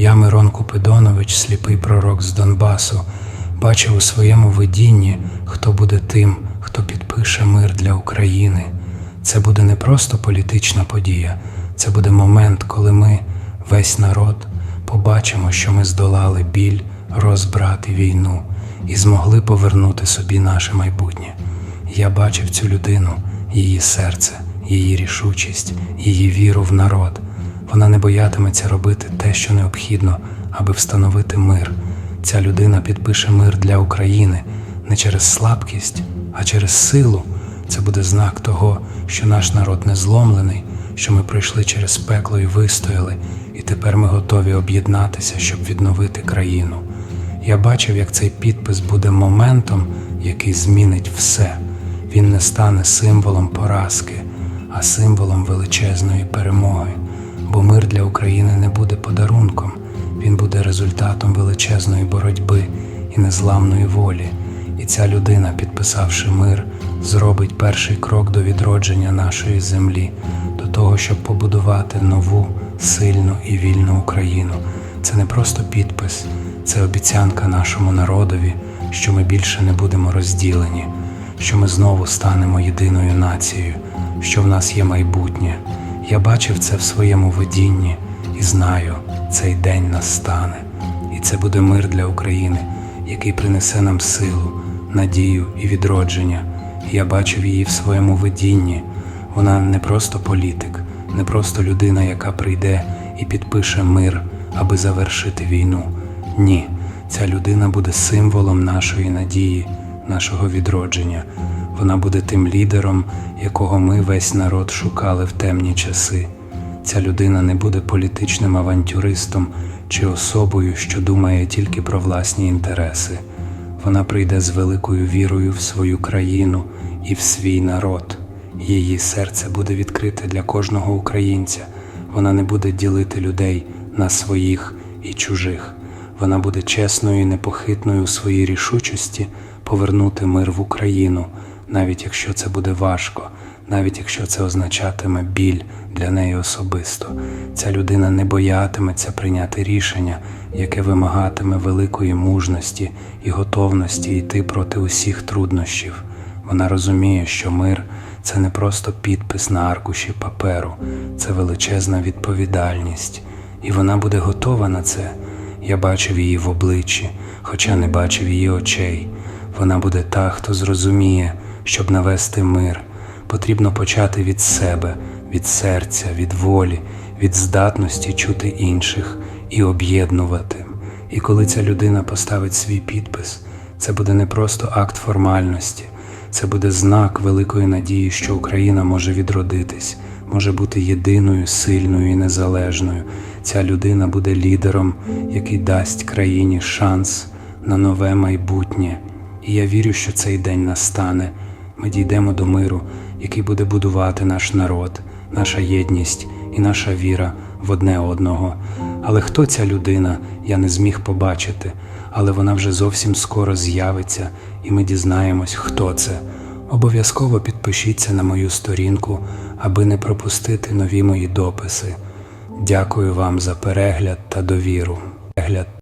Я, Мирон Купидонович, сліпий пророк з Донбасу, бачив у своєму видінні, хто буде тим, хто підпише мир для України. Це буде не просто політична подія, це буде момент, коли ми, весь народ, побачимо, що ми здолали біль, розбрат і війну і змогли повернути собі наше майбутнє. Я бачив цю людину, її серце, її рішучість, її віру в народ. Вона не боятиметься робити те, що необхідно, аби встановити мир. Ця людина підпише мир для України не через слабкість, а через силу. Це буде знак того, що наш народ не зломлений, що ми пройшли через пекло і вистояли, і тепер ми готові об'єднатися, щоб відновити країну. Я бачив, як цей підпис буде моментом, який змінить все. Він не стане символом поразки, а символом величезної перемоги. Бо мир для України не буде подарунком, він буде результатом величезної боротьби і незламної волі. І ця людина, підписавши мир, зробить перший крок до відродження нашої землі, до того, щоб побудувати нову, сильну і вільну Україну. Це не просто підпис, це обіцянка нашому народові, що ми більше не будемо розділені, що ми знову станемо єдиною нацією, що в нас є майбутнє. Я бачив це в своєму видінні і знаю, цей день настане. І це буде мир для України, який принесе нам силу, надію і відродження. Я бачив її в своєму видінні. Вона не просто політик, не просто людина, яка прийде і підпише мир, аби завершити війну. Ні, ця людина буде символом нашої надії, нашого відродження. Вона буде тим лідером, якого ми весь народ шукали в темні часи. Ця людина не буде політичним авантюристом чи особою, що думає тільки про власні інтереси. Вона прийде з великою вірою в свою країну і в свій народ. Її серце буде відкрите для кожного українця. Вона не буде ділити людей на своїх і чужих. Вона буде чесною і непохитною у своїй рішучості повернути мир в Україну, навіть якщо це буде важко, навіть якщо це означатиме біль для неї особисто. Ця людина не боятиметься прийняти рішення, яке вимагатиме великої мужності і готовності йти проти усіх труднощів. Вона розуміє, що мир це не просто підпис на аркуші паперу, це величезна відповідальність, і вона буде готова на це. Я бачив її в обличчі, хоча не бачив її очей. Вона буде та, хто зрозуміє, щоб навести мир. Потрібно почати від себе, від серця, від волі, від здатності чути інших і об'єднувати. І коли ця людина поставить свій підпис, це буде не просто акт формальності, це буде знак великої надії, що Україна може відродитись, може бути єдиною, сильною і незалежною. Ця людина буде лідером, який дасть країні шанс на нове майбутнє. І я вірю, що цей день настане. Ми дійдемо до миру, який буде будувати наш народ, наша єдність і наша віра в одне одного. Але хто ця людина, я не зміг побачити, але вона вже зовсім скоро з'явиться, і ми дізнаємось, хто це. Обов'язково підпишіться на мою сторінку, аби не пропустити нові мої дописи. Дякую вам за перегляд та довіру.